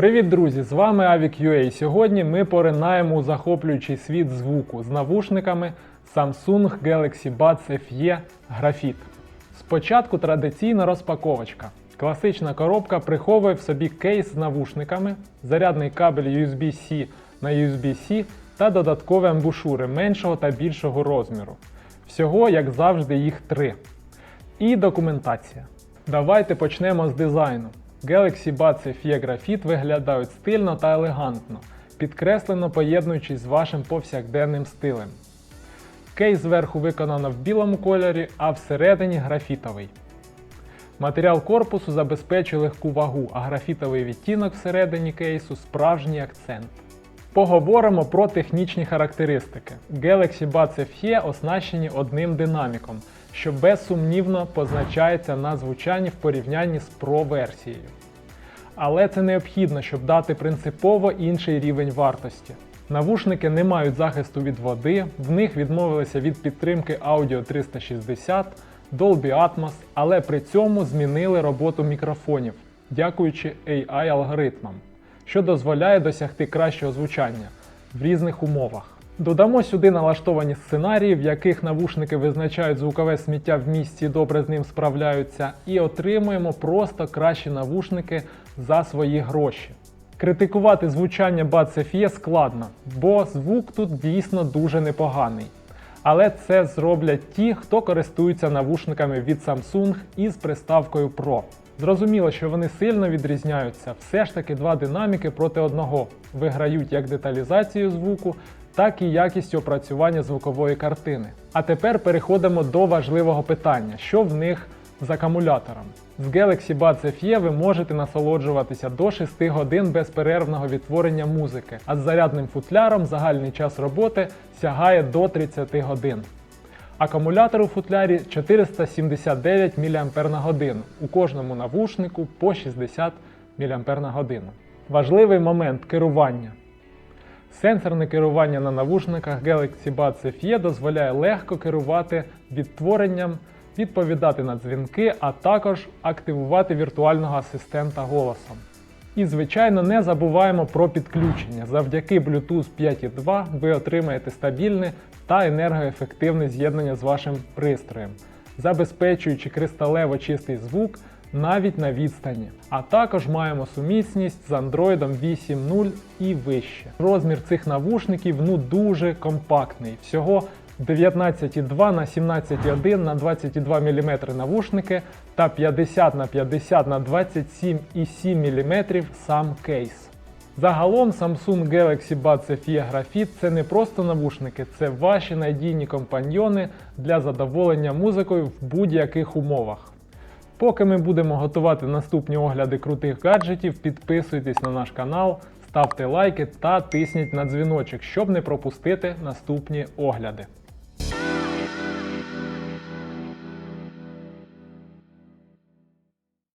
Привіт, друзі! З вами Avic.ua. Сьогодні ми поринаємо у захоплюючий світ звуку з навушниками Samsung Galaxy Buds FE Graphite. Спочатку традиційна розпаковочка. Класична коробка приховує в собі кейс з навушниками, зарядний кабель USB-C на USB-C та додаткові амбушури меншого та більшого розміру. Всього, як завжди, їх три. І документація. Давайте почнемо з дизайну. Galaxy Buds FE Graphite виглядають стильно та елегантно, підкреслено поєднуючись з вашим повсякденним стилем. Кейс зверху виконано в білому кольорі, а всередині графітовий. Матеріал корпусу забезпечує легку вагу, а графітовий відтінок всередині кейсу справжній акцент. Поговоримо про технічні характеристики. Galaxy Buds FE оснащені одним динаміком, що безсумнівно позначається на звучанні в порівнянні з Pro версією. Але це необхідно, щоб дати принципово інший рівень вартості. Навушники не мають захисту від води, в них відмовилися від підтримки Audio 360, Dolby Atmos, але при цьому змінили роботу мікрофонів, дякуючи AI-алгоритмам, що дозволяє досягти кращого звучання в різних умовах. Додамо сюди налаштовані сценарії, в яких навушники визначають звукове сміття в місці і добре з ним справляються, і отримуємо просто кращі навушники за свої гроші. Критикувати звучання Buds FE складно, бо звук тут дійсно дуже непоганий. Але це зроблять ті, хто користується навушниками від Samsung із приставкою Pro. Зрозуміло, що вони сильно відрізняються, все ж таки два динаміки проти одного виграють як деталізацію звуку, так і якістю опрацювання звукової картини. А тепер переходимо до важливого питання: що в них з акумулятором. З Galaxy Buds FE ви можете насолоджуватися до 6 годин безперервного відтворення музики, а з зарядним футляром загальний час роботи сягає до 30 годин. Акумулятор у футлярі 479 мАч, у кожному навушнику по 60 мАч. Важливий момент керування. Сенсорне керування на навушниках Galaxy Buds FE дозволяє легко керувати відтворенням, відповідати на дзвінки, а також активувати віртуального асистента голосом. І, звичайно, не забуваємо про підключення. Завдяки Bluetooth 5.2 ви отримаєте стабільне та енергоефективне з'єднання з вашим пристроєм, забезпечуючи кристалево чистий звук навіть на відстані. А також маємо сумісність з Android 8.0 і вище. Розмір цих навушників ну дуже компактний. Всього 19,2 на 17,1 на 22 мм навушники та 50 на 50 на 27,7 мм сам кейс. Загалом Samsung Galaxy Buds FE Graphite це не просто навушники, це ваші надійні компаньйони для задоволення музикою в будь-яких умовах. Поки ми будемо готувати наступні огляди крутих гаджетів, підписуйтесь на наш канал, ставте лайки та тисніть на дзвіночок, щоб не пропустити наступні огляди.